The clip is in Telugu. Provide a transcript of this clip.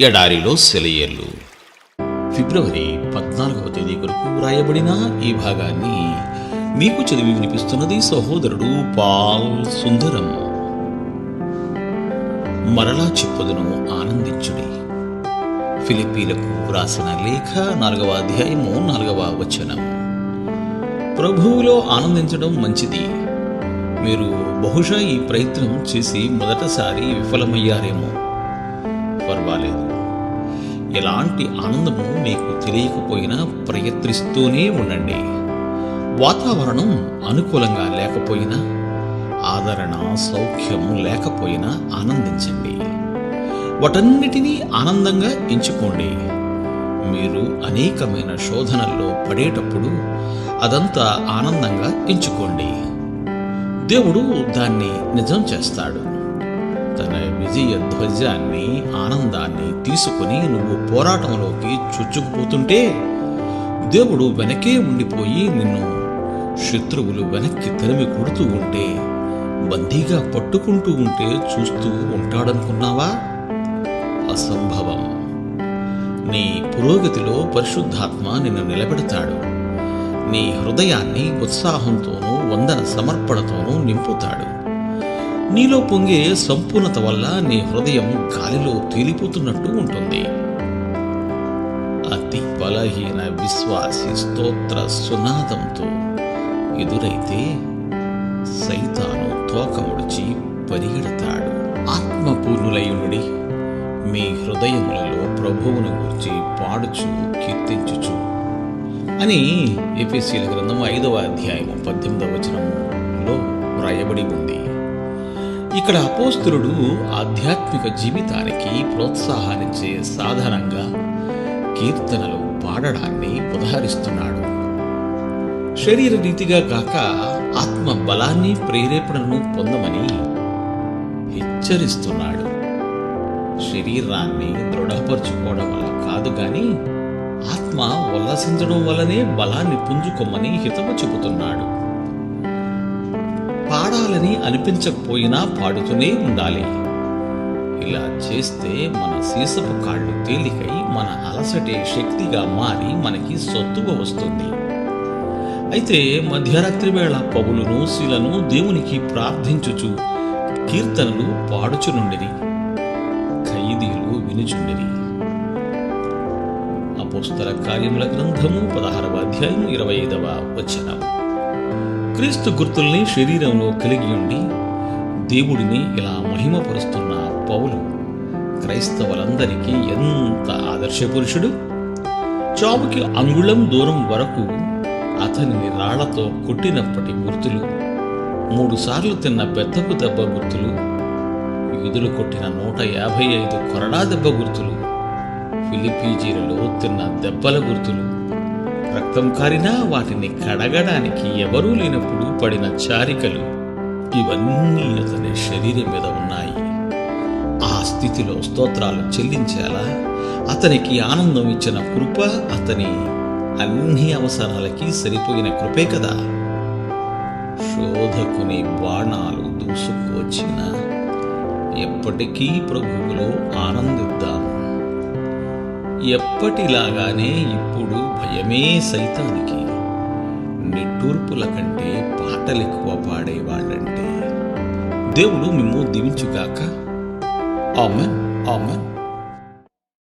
ఎడారిలో సెలయేర్లు. ఫిబ్రవరి పద్నాలుగవ తేదీ కొరకు వ్రాయబడిన ఈ భాగాన్ని మీకు చదివి వినిపిస్తున్నది సహోదరుడు పాల్ సుందరం. మరలా చెప్పుదును ఆనందించుడి. ఫిలిపీలకు వ్రాసిన లేఖ నాలుగవ అధ్యాయము నాలుగవ వచనం. ప్రభువులో ఆనందించడం మంచిది. మీరు బహుశా ఈ ప్రయత్నం చేసి మొదటిసారి విఫలమయ్యారేమో. పర్వాలేదు. ఎలాంటి ఆనందము మీకు తెలియకపోయినా ప్రయత్నిస్తూనే ఉండండి. వాతావరణం అనుకూలంగా లేకపోయినా ఆదరణ సౌఖ్యం లేకపోయినా ఆనందించండి. వాటన్నిటినీ ఆనందంగా ఎంచుకోండి. మీరు అనేకమైన శోధనల్లో పడేటప్పుడు అదంతా ఆనందంగా ఎంచుకోండి. దేవుడు దాన్ని నిజం చేస్తాడు. తన విజయ ధ్వజాన్ని ఆనందాన్ని తీసుకుని నువ్వు పోరాటంలోకి చుచ్చుకుపోతుంటే దేవుడు వెనకే ఉండిపోయి నిన్ను శత్రువులు వెనక్కి తరిమి కొడుతూ ఉంటే బందీగా పట్టుకుంటూ ఉంటే చూస్తూ ఉంటాడనుకున్నావా? అసంభవం. నీ పురోగతిలో పరిశుద్ధాత్మ నిన్ను నిలబెడతాడు. నీ హృదయాన్ని ఉత్సాహంతోనూ వందన సమర్పణతోనూ నింపుతాడు. నీలో పొంగే సంపూర్ణత వల్ల నీ హృదయం గాలిలో తేలిపోతున్నట్టు ఉంటుంది. అతి బలహీన విశ్వాసి స్తోత్ర సునాదంతో ఎదురైతే సైతాను తోక ముడిచి పరిగెడతాడు. ఆత్మపూర్ణులయుడి మీ హృదయములలో ప్రభువును గురించి పాడుచు కీర్తించుచు అని ఏపీసీల గ్రంథం ఐదవ అధ్యాయము పద్దెనిమిదవ వచనంలో వ్రాయబడి ఉంది. ఇక్కడ అపోస్తులుడు ఆధ్యాత్మిక జీవితానికి ప్రోత్సాహాన్నిచ్చే సాధనంగా కీర్తనలు పాడడాన్ని ఉదహరిస్తున్నాడు. శరీర రీతిగా కాక ఆత్మ బలాన్ని ప్రేరేపణను పొందమని హెచ్చరిస్తున్నాడు. శరీరాన్ని దృఢపరచుకోవడం వల్ల కాదు గాని ఆత్మ ఉల్లసించడం వల్లనే బలాన్ని పుంజుకోమని హితము చెబుతున్నాడు. పాడాలని అనిపించకపోయినా పాడుతూనే ఉండాలి. ఇలా చేస్తే మన సీసపు కాళ్ళు తేలికై మన అలసటే శక్తిగా మారి మనకి సొత్తుగా వస్తుంది. అయితే మధ్యరాత్రి వేళ పగులును శిలను దేవునికి ప్రార్థించుచు కీర్తనలు పాడుచునుండిరి. ఖైదీలు వినుచుండిరి. అపోస్తల కార్యముల గ్రంథము పదహారవ అధ్యాయం ఇరవై ఐదవ వచనం. క్రీస్తు గుర్తుల్ని శరీరంలో కలిగి ఉండి దేవుడిని ఇలా మహిమపరుస్తున్న పౌలు క్రైస్తవులందరికీ ఎంత ఆదర్శ పురుషుడు చావుకి అంగుళం దూరం వరకు అతనిని రాళ్ళతో కొట్టినప్పటి గుర్తులు మూడు సార్లు తిన్న పెద్దకు దెబ్బ గుర్తులు యూదులు కొట్టిన నూట యాభై ఐదు కొరడా దెబ్బ గుర్తులు ఫిలిపీజీలలో తిన్న దెబ్బల గుర్తులు రక్తం కారినా వాటిని కడగడానికి ఎవరూ లేనప్పుడు పడిన చారికలు ఇవన్నీ అతని శరీరం మీద ఉన్నాయి. ఆ స్థితిలో స్తోత్రాలు చెల్లించేలా అతనికి ఆనందం ఇచ్చిన కృప అతని అన్ని అవసరాలకి సరిపోయిన కృపే కదా. శోధకుని బాణాలు దూసుకువచ్చిన ఎప్పటికీ ప్రభువులో ఆనందిద్దాం ఎప్పటిలాగానే ఇప్పుడు భయమే సైతానికి. నిట్టూర్పుల కంటే పాటలెక్కువ పాడేవాళ్ళంటే. దేవుడు మిమ్ము దీవించుగాక. Amen amen.